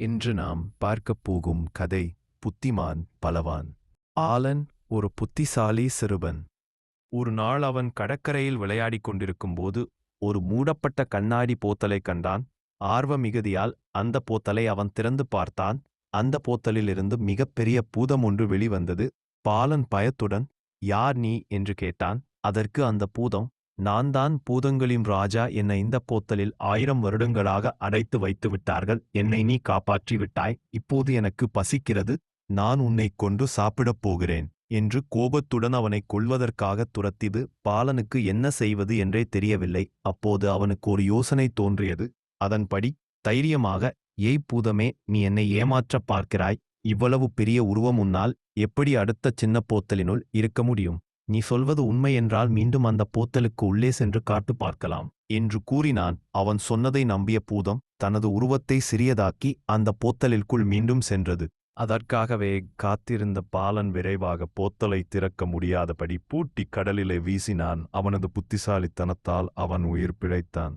இன்று நாம் பார்க்கப் போகும் கதை புத்திமான் பலவான். ஆலன் ஒரு புத்திசாலி சிறுவன். ஒரு நாள் அவன் கடற்கரையில் விளையாடிக் கொண்டிருக்கும்போது ஒரு மூடப்பட்ட கண்ணாடி போத்தலைக் கண்டான். ஆர்வ மிகுதியால் அந்த போத்தலை அவன் திறந்து பார்த்தான். அந்த போத்தலிலிருந்து மிகப்பெரிய பூதம் ஒன்று வெளிவந்தது. பாலன் பயத்துடன் யார் நீ? என்று கேட்டான். அதற்கு அந்த பூதம் நான் தான் பூதங்களின் ராஜா என்னை இந்த போத்தலில் ஆயிரம் வருடங்களாக அடைத்து வைத்து விட்டார்கள். என்னை நீ காப்பாற்றி விட்டாய். இப்போது எனக்கு பசிக்கிறது. நான் உன்னைக் கொண்டு சாப்பிடப் போகிறேன். என்று கோபத்துடன் அவனைக் கொள்வதற்காக துரத்திது. பாலனுக்கு என்ன செய்வது என்றே தெரியவில்லை. அப்போது அவனுக்கு ஒரு யோசனை தோன்றியது. அதன்படி தைரியமாக ஏய் பூதமே நீ என்னை ஏமாற்றப் பார்க்கிறாய். இவ்வளவு பெரிய உருவம் உன்னால் எப்படி அடுத்த சின்ன போத்தலினுள் இருக்க முடியும்? நீ சொல்வது உண்மை என்றால் மீண்டும் அந்த போத்தலுக்கு உள்ளே சென்று காட்டு பார்க்கலாம் என்று கூறினான். அவன் சொன்னதை நம்பிய பூதம் தனது உருவத்தை சிறியதாக்கி அந்த போத்தலிற்குள் மீண்டும் சென்றது. அதற்காகவே காத்திருந்த பாலன் விரைவாக போத்தலை திறக்க முடியாதபடி பூட்டி கடலிலே வீசினான். அவனது புத்திசாலித்தனத்தால் அவன் உயிர் பிழைத்தான்.